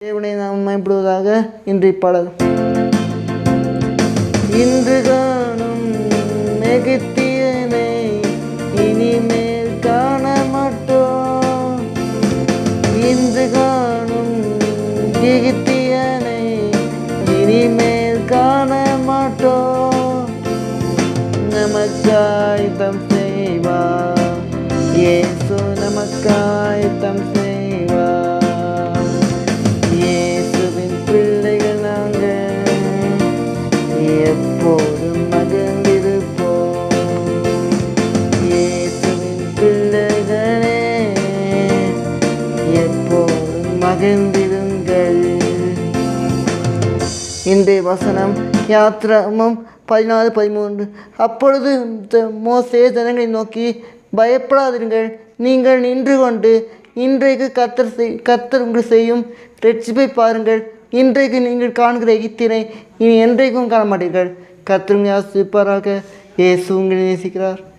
தேவனை நாம் மேம்படுவதாக இன்றைய பாடல் இன்று காணும் நெகத்தியனை இனிமேல் காண மாட்டோம். இன்று காணும் எகித்தியனை இனிமேல் காண மாட்டோம். நமக்காய் தம் செய்வார் இயேசு நமக்காய் தம் மகிழ்ந்திருங்கள் இன்றைய வசனம் யாத்திரமும் பதினாலு பதிமூன்று. அப்பொழுது மோசே ஜனங்களை நோக்கி பயப்படாதீர்கள் நீங்கள் நின்று கொண்டு இன்றைக்கு கத்தர் செய் கத்தர் உங்கள் செய்யும் ரட்சிப்பை பாருங்கள். இன்றைக்கு நீங்கள் காண்கிற எகித்தினை இனி என்றைக்கும் காண மாட்டீர்கள் கத்தருங்க ஆசிப்பாராக. இயேசு உங்களை நேசிக்கிறார்.